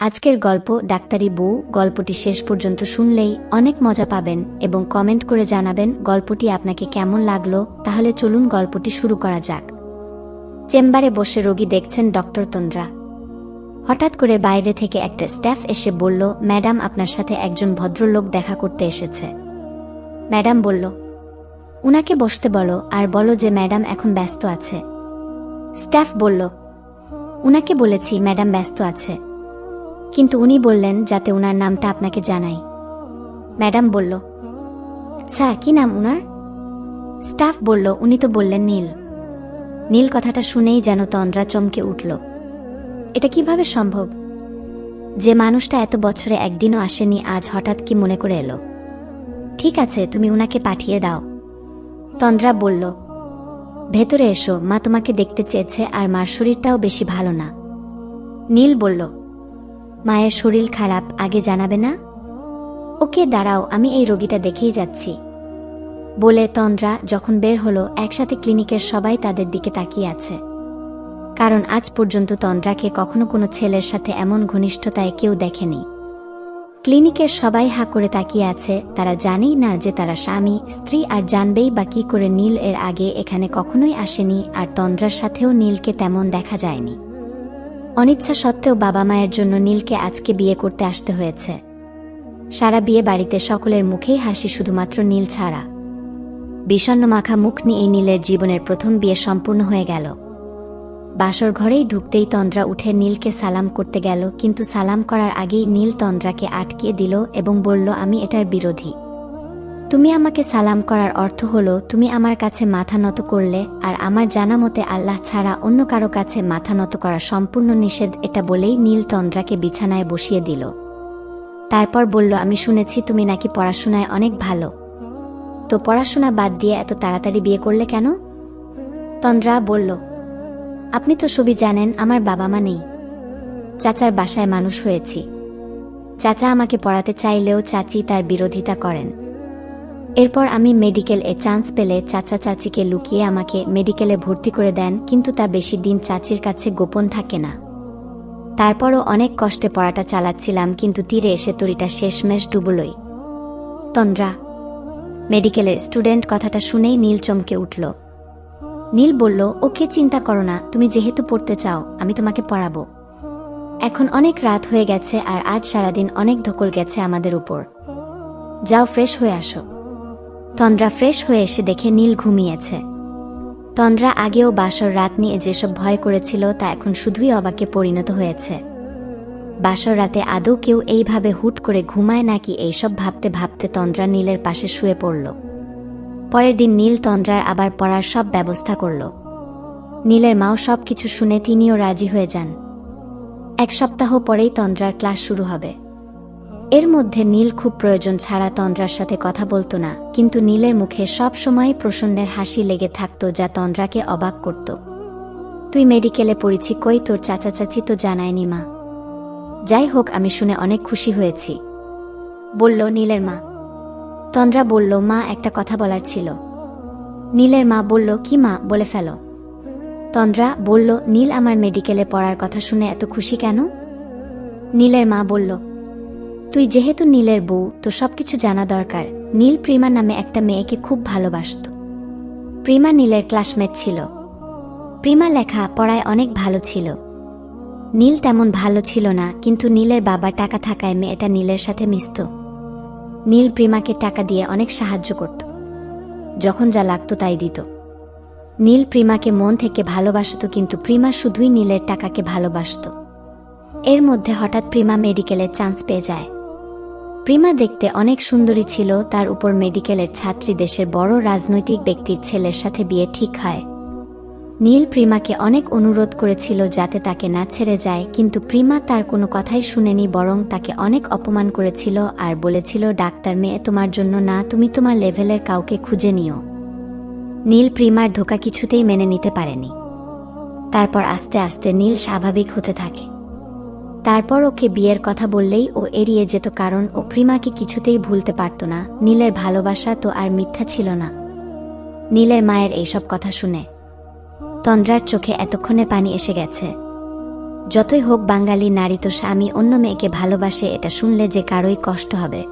আজকের গল্প ডাক্তারি বউ গল্পটি শেষ পর্যন্ত শুনলেই অনেক মজা পাবেন এবং কমেন্ট করে জানাবেন গল্পটি আপনাকে কেমন লাগল, তাহলে চলুন গল্পটি শুরু করা যাক। চেম্বারে বসে রোগী দেখছেন ডক্টর তন্দ্রা। হঠাৎ করে বাইরে থেকে একটা স্টাফ এসে বলল, ম্যাডাম, আপনার সাথে একজন ভদ্রলোক দেখা করতে এসেছে। ম্যাডাম বলল, উনাকে বসতে বলো আর বলো যে ম্যাডাম এখন ব্যস্ত আছে। স্টাফ বলল, উনাকে বলেছি ম্যাডাম ব্যস্ত আছে। কিন্তু উনি বললেন যাতে উনার নামটা আপনাকে জানাই। ম্যাডাম বলল আচ্ছা কি নাম উনার? স্টাফ বলল, উনি তো বললেন নীল। নীল কথাটা শুনেই যেন তন্দ্রা চমকে উঠল। এটা কীভাবে সম্ভব? যে মানুষটা এত বছরে একদিনও আসেনি, আজ হঠাৎ কি মনে করে এলো? ঠিক আছে, তুমি উনাকে পাঠিয়ে দাও। তন্দ্রা বলল, ভেতরে এসো, মা তোমাকে দেখতে চেয়েছে আর মার শরীরটাও বেশি ভালো না। নীল বলল মায়ের শরীর খারাপ, আগে জানাবে না? ওকে দাঁড়াও, আমি এই রোগীটা দেখেই যাচ্ছি। বলে তন্দ্রা যখন বের হলো, একসাথে ক্লিনিকের সবাই তাদের দিকে তাকিয়ে আছে। কারণ আজ পর্যন্ত তন্দ্রাকে কখনো কোনো ছেলের সাথে এমন ঘনিষ্ঠতায় কেউ দেখেনি। ক্লিনিকের সবাই হা করে তাকিয়ে আছে, তারা জানেই না যে তারা স্বামী, স্ত্রী আর জানবেই বা কী করে নীল এর আগে এখানে কখনোই আসেনি, আর তন্দ্রার সাথেও নীলকে তেমন দেখা যায়নি। অনিচ্ছা সত্ত্বেও বাবা মায়ের জন্য নীলকে আজকে বিয়ে করতে আসতে হয়েছে। সারা বিয়ে বাড়িতে সকলের মুখেই হাসি শুধুমাত্র নীল ছাড়া। বিষণ্ণ মাখা মুখ নিয়ে নীলের জীবনের প্রথম বিয়ে সম্পূর্ণ হয়ে গেল। বাসর ঘরেই ঢুকতেই তন্দ্রা উঠে নীলকে সালাম করতে গেল, কিন্তু সালাম করার আগেই নীল তন্দ্রাকে আটকিয়ে দিল এবং বলল, আমি এটার বিরোধী। তুমি আমাকে সালাম করার অর্থ হলো, তুমি আমার কাছে মাথা নত করলে আর আমার জানা মতে আল্লাহ ছাড়া অন্য কারও কাছে মাথা নত করা সম্পূর্ণ নিষেধ, এটা বলেই নীল তন্দ্রাকে বিছানায় বসিয়ে দিল। তারপর বলল, আমি শুনেছি তুমি নাকি পড়াশোনায় অনেক ভালো। তো পড়াশোনা বাদ দিয়ে এত তাড়াতাড়ি বিয়ে করলে কেন? তন্দ্রা বলল, আপনি তো সবই জানেন, আমার বাবা মা নেই। চাচার বাসায় মানুষ হয়েছি। চাচা আমাকে পড়াতে চাইলেও চাচি তার বিরোধিতা করেন। এরপর আমি মেডিকেল এ চান্স পেলে চাচা চাচিকে লুকিয়ে আমাকে মেডিকেলে ভর্তি করে দেন, কিন্তু তা বেশি দিন চাচির কাছে গোপন থাকে না। তারপরও অনেক কষ্টে পড়াটা চালাচ্ছিলাম, কিন্তু তীরে এসে তরিটা শেষমেশ ডুবলই। তন্দ্রা, মেডিকেলের স্টুডেন্ট কথাটা শুনেই নীল চমকে উঠল। নীল বলল, ওকে চিন্তা করো না, তুমি যেহেতু পড়তে চাও, আমি তোমাকে পড়াবো। এখন অনেক রাত হয়ে গেছে আর আজ সারাদিন অনেক ধকল গেছে আমাদের উপর। যাও ফ্রেশ হয়ে আসো। তন্দ্রা ফ্রেশ হয়ে এসে দেখে নীল ঘুমিয়েছে। তন্দ্রা আগেও বাসর রাত নিয়ে যেসব ভয় করেছিল তা এখন শুধুই অবাকে পরিণত হয়েছে। বাসর রাতে আদৌ কেউ এইভাবে হুট করে ঘুমায় নাকি এইসব ভাবতে ভাবতে তন্দ্রা নীলের পাশে শুয়ে পড়ল। পরের দিন নীল তন্দ্রার আবার পড়ার সব ব্যবস্থা করল। নীলের মাও সব কিছু শুনে তিনিও রাজি হয়ে যান। এক সপ্তাহ পরেই তন্দ্রার ক্লাস শুরু হবে। এর মধ্যে নীল খুব প্রয়োজন ছাড়া তন্দ্রার সাথে কথা বলতো না, কিন্তু নীলের মুখে সব সময় প্রসন্নের হাসি লেগে থাকতো যা তন্দ্রাকে অবাক করত। তুই মেডিকেলে পড়েছি, কই তোর চাচা চাচি তো জানায়নি মা। যাই হোক, আমি শুনে অনেক খুশি হয়েছি। বলল নীলের মা। তন্দ্রা বলল, মা, একটা কথা বলার ছিল। নীলের মা বলল, কি মা, বলে ফেল। তন্দ্রা বলল, নীল আমার মেডিকেলে পড়ার কথা শুনে এত খুশি কেন? নীলের মা বলল তুই যেহেতু নীলের বউ, তো সবকিছু জানা দরকার। নীল প্রিমা নামে একটা মেয়েকে খুব ভালোবাসত। প্রিমা নীলের ক্লাসমেট ছিল। প্রিমা লেখা পড়ায় অনেক ভালো ছিল। নীল তেমন ভালো ছিল না, কিন্তু নীলের বাবা টাকা থাকায় মেয়েটা নীলের সাথে মিশত। নীল প্রিমাকে টাকা দিয়ে অনেক সাহায্য করত। যখন যা লাগতো তাই দিত। নীল প্রিমাকে মন থেকে ভালোবাসত, কিন্তু প্রিমা শুধুই নীলের টাকাকে ভালোবাসত। এর মধ্যে হঠাৎ প্রিমা মেডিকেলের চান্স পেয়ে যায়। প্রিমা দেখতে অনেক সুন্দরী ছিল, তার উপর মেডিকেলের ছাত্রী দেশের বড় রাজনৈতিক ব্যক্তির ছেলের সাথে বিয়ে ঠিক হয়। নীল প্রিমাকে অনেক অনুরোধ করেছিল যাতে তাকে না ছেড়ে যায়, কিন্তু প্রিমা তার কোনো কথাই শুনেনি, বরং তাকে অনেক অপমান করেছিল আর বলেছিল, ডাক্তার মেয়ে, তোমার জন্য না, তুমি তোমার লেভেলের কাউকে খুঁজে নিও। নীল প্রিমার ধোকা কিছুতেই মেনে নিতে পারেনি। তারপর আস্তে আস্তে নীল স্বাভাবিক হতে থাকে। তারপর ওকে বিয়ের কথা বললেই ও এড়িয়ে যেত কারণ ও প্রিমাকে কিছুতেই ভুলতে পারত না। নীলের ভালোবাসা তো আর মিথ্যা ছিল না। নীলের মায়ের এইসব কথা শুনে তন্দ্রার চোখে এতক্ষণে পানি এসে গেছে। যতই হোক বাঙালি নারী তো স্বামী, অন্য মেয়েকে ভালোবাসে, এটা শুনলে যে কারোই কষ্ট হবে।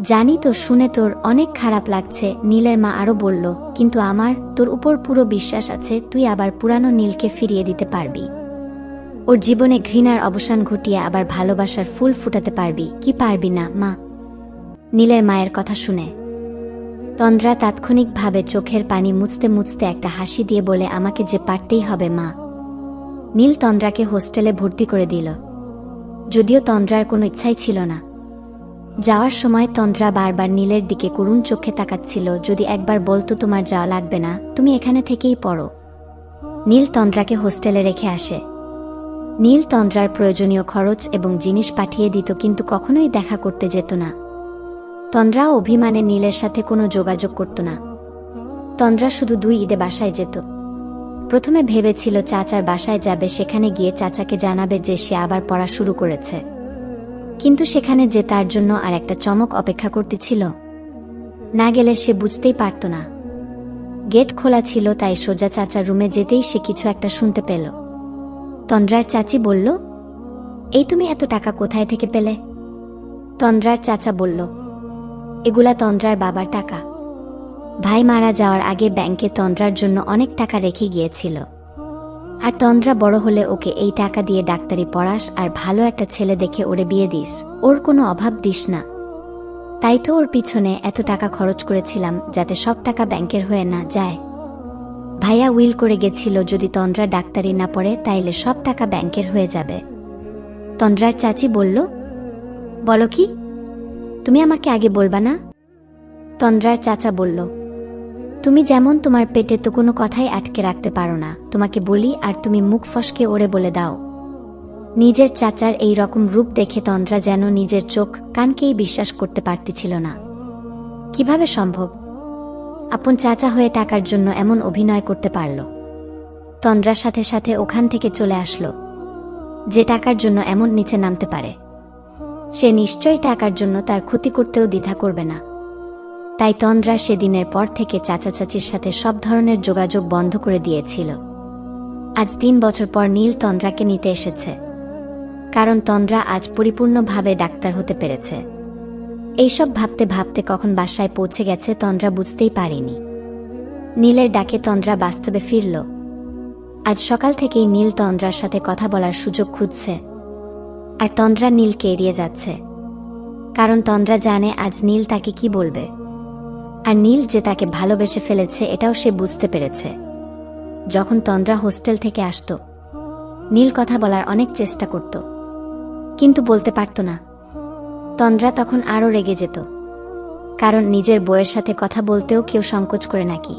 জানি তো শুনে তোর অনেক খারাপ লাগছে, নীলের মা আরও বলল, কিন্তু আমার, তোর উপর পুরো বিশ্বাস আছে, তুই আবার পুরানো নীলকে ফিরিয়ে দিতে পারবি। ওর জীবনে ঘৃণার অবসান ঘটিয়ে আবার ভালোবাসার ফুল ফুটাতে পারবি। কি পারবি না, মা? নীলের মায়ের কথা শুনে। তন্দ্রা তাৎক্ষণিকভাবে চোখের পানি মুছতে মুছতে একটা হাসি দিয়ে বলে, আমাকে যে পারতেই হবে, মা। নীল তন্দ্রাকে হোস্টেলে ভর্তি করে দিল। যদিও তন্দ্রার কোনো ইচ্ছাই ছিল না। যাওয়ার সময় তন্দ্রা বারবার নীলের দিকে করুণ চোখে তাকাচ্ছিল, যদি একবার বলতো তোমার যাওয়া লাগবে না, তুমি এখানে থেকেই পড়ো। নীল তন্দ্রাকে হোস্টেলে রেখে আসে। নীল তন্দ্রার প্রয়োজনীয় খরচ এবং জিনিস পাঠিয়ে দিত কিন্তু কখনোই দেখা করতে যেত না। তন্দ্রা অভিমানে নীলের সাথে কোনো যোগাযোগ করত না। তন্দ্রা শুধু দুই ঈদে বাসায় যেত। প্রথমে ভেবেছিল চাচার বাসায় যাবে, সেখানে গিয়ে চাচাকে জানাবে যে সে আবার পড়া শুরু করেছে। কিন্তু সেখানে যে তার জন্য আর একটা চমক অপেক্ষা করতেছিল, না গেলে সে বুঝতেই পারত না। গেট খোলা ছিল, তাই সোজা চাচার রুমে যেতেই সে কিছু একটা শুনতে পেল। তন্দ্রার চাচি বলল, এই তুমি এত টাকা কোথায় থেকে পেলে? তন্দ্রার চাচা বলল, এগুলা তন্দ্রার বাবার টাকা। ভাই মারা যাওয়ার আগে ব্যাংকে তন্দ্রার জন্য অনেক টাকা রেখে গিয়েছিল। আর তন্দ্রা বড় হলে ওকে এই টাকা দিয়ে ডাক্তারি পড়াস আর ভালো একটা ছেলে দেখে ওরে বিয়ে দিস। ওর কোনো অভাব দিস না। তাই তো ওর পিছনে এত টাকা খরচ করেছিলাম যাতে সব টাকা ব্যাংকের হয়ে না যায়। ভাইয়া উইল করে গেছিল, যদি তন্দ্রা ডাক্তারি না পড়ে, তাইলে সব টাকা ব্যাংকের হয়ে যাবে। তন্দ্রার চাচি বলল, বলো কি? তুমি আমাকে আগে বলবা না? তন্দ্রার চাচা বলল, তুমি যেমন তোমার পেটে তো কোনো কথাই আটকে রাখতে পারো না, তোমাকে বলি আর তুমি মুখ ফসকে ওড়ে বলে দাও। নিজের চাচার এই রকম রূপ দেখে তন্দ্রা যেন নিজের চোখ কানকেই বিশ্বাস করতে পারতেছিল না। কীভাবে সম্ভব? আপন চাচা হয়ে টাকার জন্য এমন অভিনয় করতে পারল। তন্দ্রার সাথে সাথে ওখান থেকে চলে আসলো। যে টাকার জন্য এমন নিচে নামতে পারে। সে নিশ্চয়ই টাকার জন্য তার ক্ষতি করতেও দ্বিধা করবে না। তাই তন্দ্রা সেদিনের পর থেকে চাচা চাচির সাথে সব ধরনের যোগাযোগ বন্ধ করে দিয়েছিল। আজ তিন বছর পর নীল তন্দ্রাকে নিতে এসেছে। কারণ তন্দ্রা আজ পরিপূর্ণভাবে ডাক্তার হতে পেরেছে। এইসব ভাবতে ভাবতে কখন বাসায় পৌঁছে গেছে তন্দ্রা বুঝতেই পারেনি। নীলের ডাকে তন্দ্রা বাস্তবে ফিরল। আজ সকাল থেকেই নীল তন্দ্রার সাথে কথা বলার সুযোগ খুঁজছে। আর তন্দ্রা নীলকে এড়িয়ে যাচ্ছে। কারণ তন্দ্রা জানে আজ নীল তাকে কি বলবে। আর নীল যে তাকে ভালোবেসে ফেলেছে এটাও সে বুঝতে পেরেছে। যখন তন্দ্রা হোস্টেল থেকে আসত, নীল কথা বলার অনেক চেষ্টা করত। কিন্তু বলতে পারত না। তন্দ্রা তখন আরও রেগে যেত। কারণ নিজের বইয়ের সাথে কথা বলতেও কেউ সংকোচ করে নাকি।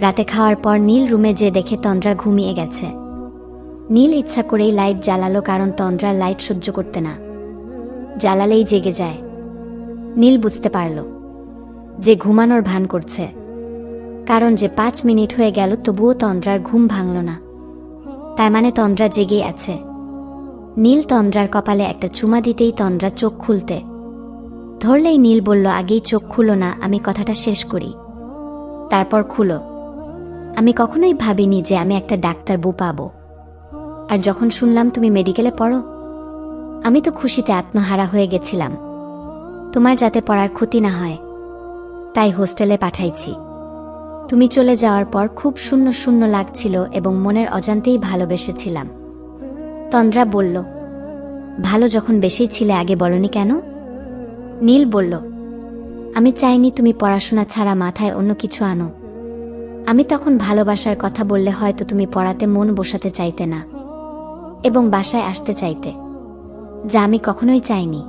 রাতে খাওয়ার পর নীল রুমে যে দেখে তন্দ্রা ঘুমিয়ে গেছে। নীল ইচ্ছা করেই লাইট জ্বালালো কারণ তন্দ্রা লাইট সহ্য করতে না। জ্বালালেই জেগে যায়। নীল বুঝতে পারল যে ঘুমানোর ভান করছে। কারণ যে পাঁচ মিনিট হয়ে গেল তবুও তন্দ্রার ঘুম ভাঙল না। তার মানে তন্দ্রা জেগেই আছে। নীল তন্দ্রার কপালে একটা চুমা দিতেই তন্দ্রা চোখ খুলতে। ধরলেই নীল বলল, আগেই চোখ খুলো না, আমি কথাটা শেষ করি। তারপর খুলো। আমি কখনোই ভাবিনি যে আমি একটা ডাক্তার বউ পাবো। আর যখন শুনলাম, তুমি মেডিকেলে পড়ো? আমি তো খুশিতে আত্মহারা হয়ে গেছিলাম। তোমার যাতে পড়ার ক্ষতি না হয়, তাই হোস্টেলে পাঠাইছি। তুমি চলে যাওয়ার পর খুব শূন্য শূন্য লাগছিল এবং মনের অজান্তেই ভালোবেসেছিলাম। তন্দ্রা বলল, ভালো যখন বেশি ছিলে আগে বলনি কেন? নীল বলল, আমি চাইনি তুমি পড়াশোনা ছাড়া মাথায় অন্য কিছু আনো। আমি তখন ভালোবাসার কথা বললে হয়তো তুমি পড়াতে মন বসাতে চাইতে না এবং বাসায় আসতে চাইতে, যা আমি কখনোই চাইনি।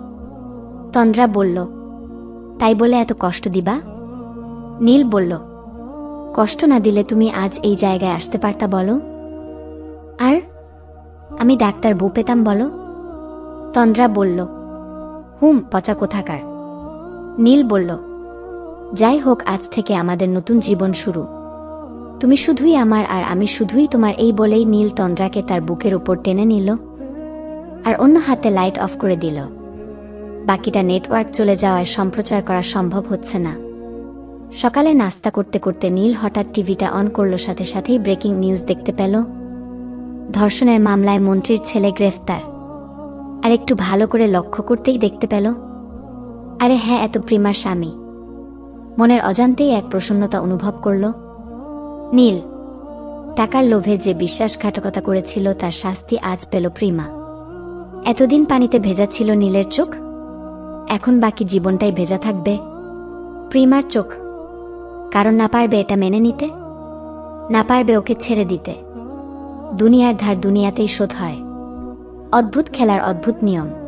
তন্দ্রা বলল, তাই বলে এত কষ্ট দিবা? নীল বলল, কষ্ট না দিলে তুমি আজ এই জায়গায় আসতে পারতা বলো? আমি ডাক্তার বউ পেতাম বলো? তন্দ্রা বলল, হুম, পচা কোথাকার। নীল বলল, যাই হোক, আজ থেকে আমাদের নতুন জীবন শুরু। তুমি শুধুই আমার আর আমি শুধুই তোমার এই বলেই নীল তন্দ্রাকে তার বুকের উপর টেনে নিল আর অন্য হাতে লাইট অফ করে দিল। বাকিটা নেটওয়ার্ক চলে যাওয়ায় সম্প্রচার করা সম্ভব হচ্ছে না। সকালে নাস্তা করতে করতে নীল হঠাৎ টিভিটা অন করল, সাথে সাথেই ব্রেকিং নিউজ দেখতে পেল। ধর্ষণের মামলায় মন্ত্রীর ছেলে গ্রেফতার। আর একটু ভালো করে লক্ষ্য করতেই দেখতে পেল, আরে হ্যাঁ এত প্রিমার স্বামী। মনের অজান্তেই এক প্রসন্নতা অনুভব করল, নীল, টাকার লোভে যে বিশ্বাসঘাতকতা করেছিল তার শাস্তি আজ পেল প্রিমা। এতদিন পানিতে ভেজা ছিল নীলের চোখ, এখন বাকি জীবনটাই ভেজা থাকবে প্রিমার চোখ। কারণ না পারবে এটা মেনে নিতে, না পারবে ওকে ছেড়ে দিতে। দুনিয়ার ধার দুনিয়াতেই শোধ হয়। অদ্ভুত খেলার অদ্ভুত নিয়ম।